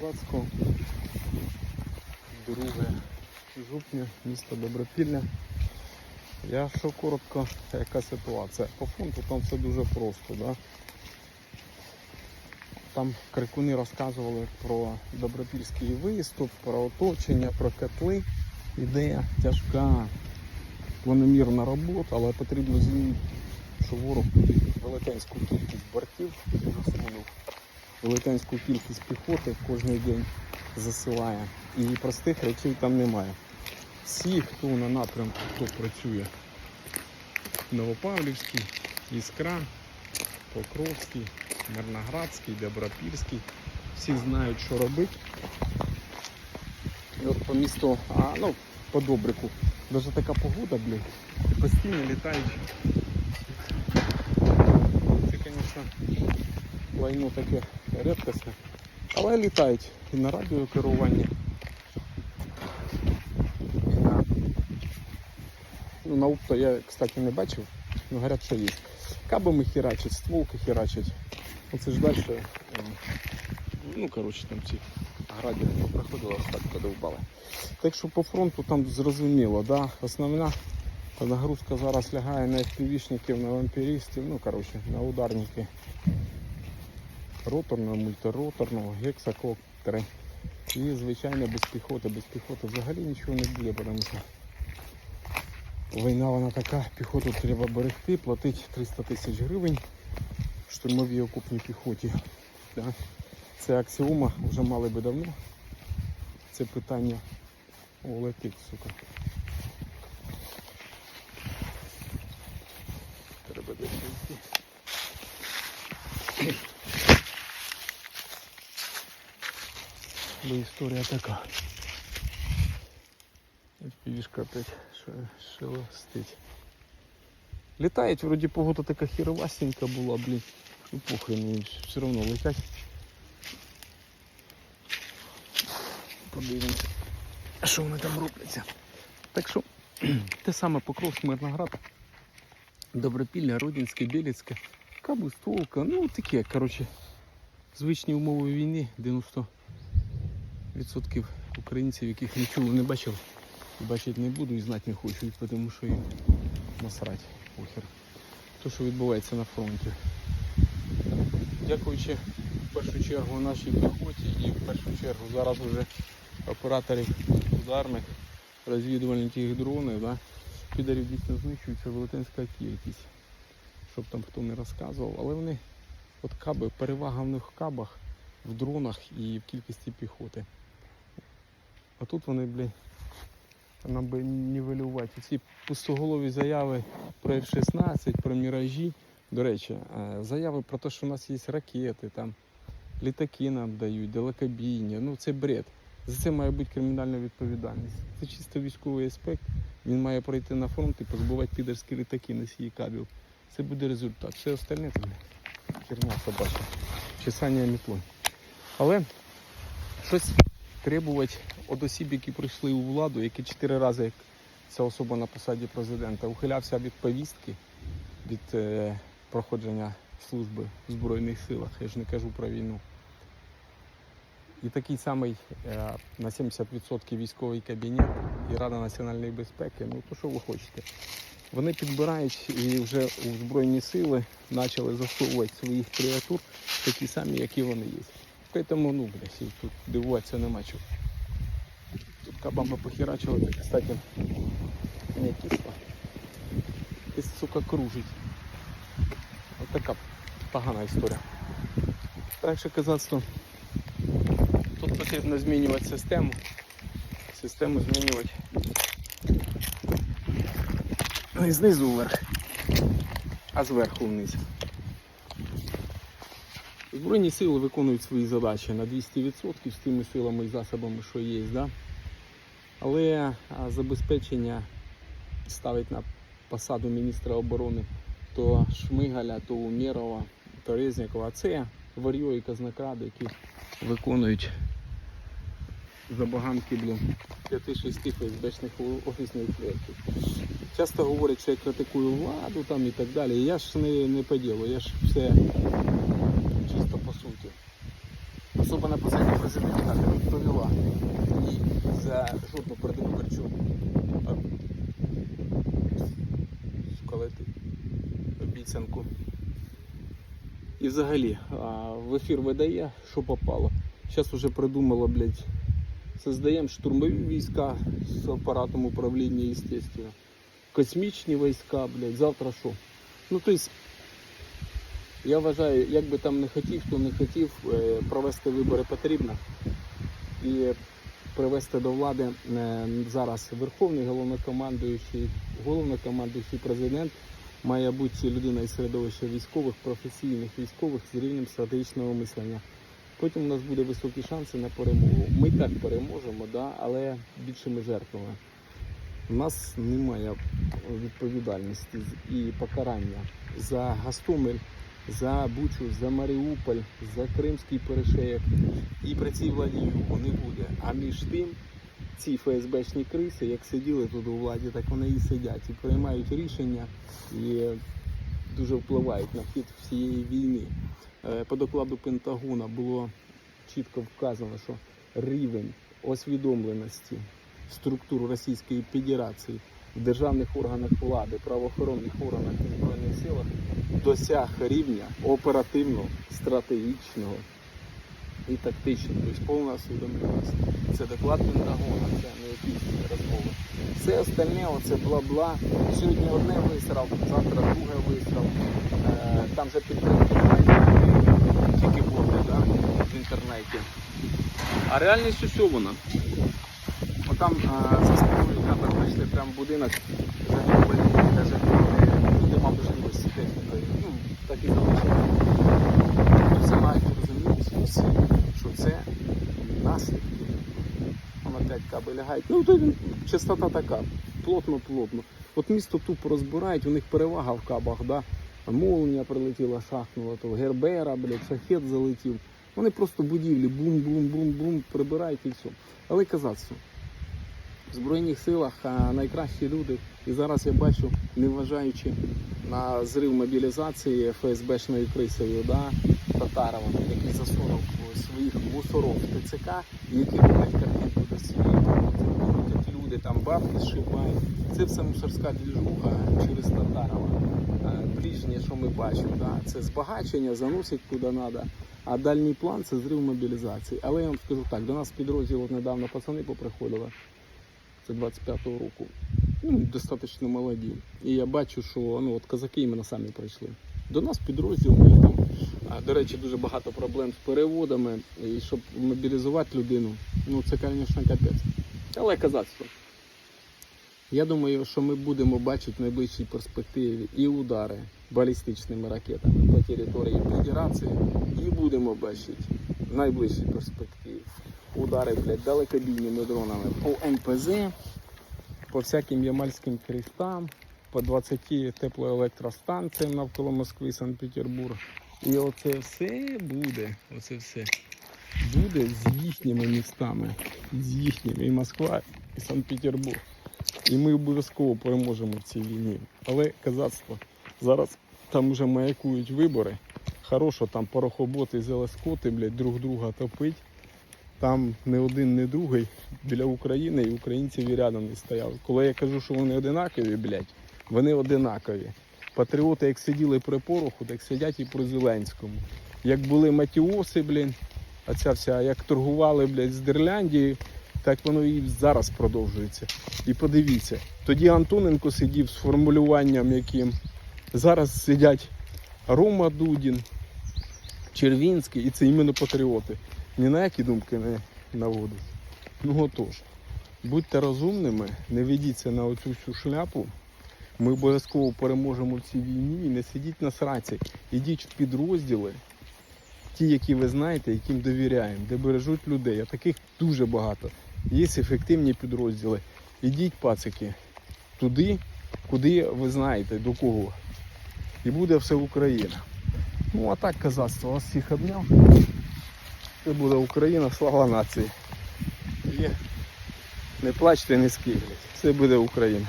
Козацького. 2 жовтня, місто Добропілля. Я що коротко, яка ситуація. По фронту там все дуже просто. Да? Там крикуни розказували про добропільський виступ, про оточення, про котли. Ідея тяжка, планомірна робота, але потрібно змінити, що ворог велетенську кількість бортів засунув, велетенську кількість піхоти кожен день засилає. І простих речей там немає. Всі, хто на напрямку, хто працює, Новопавлівський, Іскра, Покровський, Мирноградський, Добропільський, всі знають, що робити. І от по місту, а, ну, по Добрику, навіть така погода, блін, і постійно літають. Це, звісно, лайно таке рідкісне. Але літають і на радіокеруванні, і на, ну, на УПТО я, кстати, не бачив, але говорять, що є. Кабами херачать, стволки херачать. Оце ж далі. Ну, коротше, там ці граді проходили, так подовбали. Так що по фронту там зрозуміло, да? основна нагрузка зараз лягає на FPV-шників, на вампіристів, ну коротше, на ударники роторного, мультироторного, гексакоптери. І звичайно без піхоти. Без піхоти взагалі нічого не буде, тому що війна вона така, піхоту треба берегти, платити 300 тисяч гривень штурмовій окупній піхоті. Да? Це аксіома, вже мали би давно. Це питання О, летить, сука. Треба десь Бо історія така. Півішка опять шелестить. Літають, вроді погода така хіровасенька була, блін. Ну похрен, вони все одно летять. Подивимося, що вони там робляться. Так що те саме Покровськ, Мирноград, Добропілля, Родінське, Білецьке, Каби, Стволка, ну таке, коротше, звичні умови війни, 90% українців, яких не чули, не бачив, бачити не буду і знати не хочу, тому що їм насрать, похер. То, що відбувається на фронті. Дякуючи в першу чергу нашій піхоті і в першу чергу зараз вже операторів ударних розвідувальників дронів, да, підарів дійсно знищується велетенська кількість, щоб там хто не розказував, але вони от каби, перевага в них в кабах, в дронах і в кількості піхоти. А тут вони, блін, нам би нівелювати. Ці пустоголові заяви про F-16, про міражі. До речі, е, заяви про те, що у нас є ракети, там, літаки нам дають, далекобійні. Ну це бред. За це має бути кримінальна відповідальність. Це чисто військовий аспект. Він має пройти на фронт і позбувати підерські літаки носії кабів. Це буде результат. Все остальне це херня собача. Чесання мітлою. Але щось требувати від осіб, які прийшли у владу, які чотири рази, як ця особа на посаді президента, ухилявся від повістки, від е, проходження служби в Збройних силах. Я ж не кажу про війну. І такий самий е, на 70% військовий кабінет і Рада національної безпеки. Ну то що ви хочете? Вони підбирають і вже у Збройні сили почали засовувати своїх креатур такі самі, які вони є. Тому, ну, блядь, тут дивуватися нема чого. Тут кабами похерачили, так, кстати, не кисло. Десь, сука, кружить. Ось така погана історія. Так що казацтво. Тут потрібно змінювати систему. Систему змінювати. Не знизу вверх, а зверху вниз. Збройні сили виконують свої задачі на 200% з тими силами і засобами, що є. Да? Але забезпечення ставить на посаду міністра оборони то Шмигаля, то Умєрова, то Резнікова. Це варьо і казнокради, які виконують забаганки блін, 5-6 ФСБшних офісних клієнтів. Часто говорять, що я критикую владу там і так далі. Я ж не, не по ділу, я ж все чисто по суті. Особа на посаді президента не відповіла ні за жодну передвиборчу а, обіцянку. І взагалі, в ефір видає, що попало. Зараз вже придумала, блядь, создаємо штурмові війська з апаратом управління, естественно. Космічні війська, блядь, завтра що? Ну, тобто, я вважаю, як би там не хотів, хто не хотів, е, провести вибори потрібно. І привести до влади е, зараз верховний головнокомандуючий, головнокомандуючий президент має бути людина із середовища військових, професійних військових з рівнем стратегічного мислення. Потім у нас буде високі шанси на перемогу. Ми так переможемо, да, але більшими жертвами. У нас немає відповідальності і покарання за Гастомель, за Бучу, за Маріуполь, за Кримський перешеєк. І при цій владі його не буде. А між тим, ці ФСБшні криси, як сиділи тут у владі, так вони і сидять і приймають рішення і дуже впливають на хід всієї війни. Е, По докладу Пентагона було чітко вказано, що рівень освідомленості структур Російської Федерації в державних органах влади, правоохоронних органах збройних силах досяг рівня оперативно, стратегічного і тактичного, тобто повна усвідомленість. Це доклад Пентагона, це не якісь розмови. Все остальне, оце бла-бла. Сьогодні одне висрав, завтра друге висрав. Е, там же підтримки тільки боти да, в інтернеті. А реальність що вона? Отам а, за спиною камер прийшли прямо в будинок, загинули люди, навіть е, Ну, що це наслідки. Опять каби лягають. Ну, то частота така, плотно-плотно. От місто тупо розбирають, у них перевага в кабах, да? молнія прилетіла, шахнула, то гербера, блядь, шахет залетів. Вони просто будівлі бум-бум-бум-бум прибирають і все. Але казацтво. В Збройних силах найкращі люди. І зараз я бачу, незважаючи на зрив мобілізації ФСБшною крисою, да, Татаровим, який засунув своїх мусоров ТЦК, які роблять картинку до світу, люди, там бабки зшивають. Це все мусорська двіжуха через Татарова. Е, Ближнє, що ми бачимо, да, це збагачення, заносить куди треба. А дальній план це зрив мобілізації. Але я вам скажу так, до нас підрозділ недавно пацани поприходили. Це 25-го року. Ну, достатньо молоді. І я бачу, що ну, от козаки іменно самі прийшли. До нас підрозділ. До речі, дуже багато проблем з переводами. І щоб мобілізувати людину, ну це, звісно, капець. Але казацтво. Я думаю, що ми будемо бачити в найближчій перспективі і удари балістичними ракетами по території Федерації, і будемо бачити в найближчій перспективі удари блядь, далекобійними дронами по НПЗ, по всяким ямальським крестам, по 20 теплоелектростанціям навколо Москви, Санкт-Петербург. І оце все буде, оце все буде з їхніми містами, з їхніми і Москва, і Санкт-Петербург. І ми обов'язково переможемо в цій війні. Але казацтво зараз там вже маякують вибори. Хорошо, там порохоботи, зелескоти, блядь, друг друга топить. Там не один, не другий біля України і українців і рядом не стояли. Коли я кажу, що вони одинакові, блядь, вони одинакові. Патріоти, як сиділи при пороху, так сидять і при Зеленському. Як були матіоси, блін, а ця вся, як торгували, блядь, з Дерляндією, так воно і зараз продовжується. І подивіться, тоді Антоненко сидів з формулюванням, яким зараз сидять Рома Дудін, Червінський, і це іменно патріоти. Ні на які думки не наводить. Ну отож, будьте розумними, не ведіться на оцю всю шляпу. Ми обов'язково переможемо в цій війні і не сидіть на сраці. Ідіть в підрозділи, ті, які ви знаєте, яким довіряємо, де бережуть людей. А таких дуже багато. Є ефективні підрозділи. Ідіть, пацики, туди, куди ви знаєте, до кого. І буде все Україна. Ну а так казацтво, вас всіх обняв. Це буде Україна, слава нації. Не плачте, не скигліть. Це буде Україна.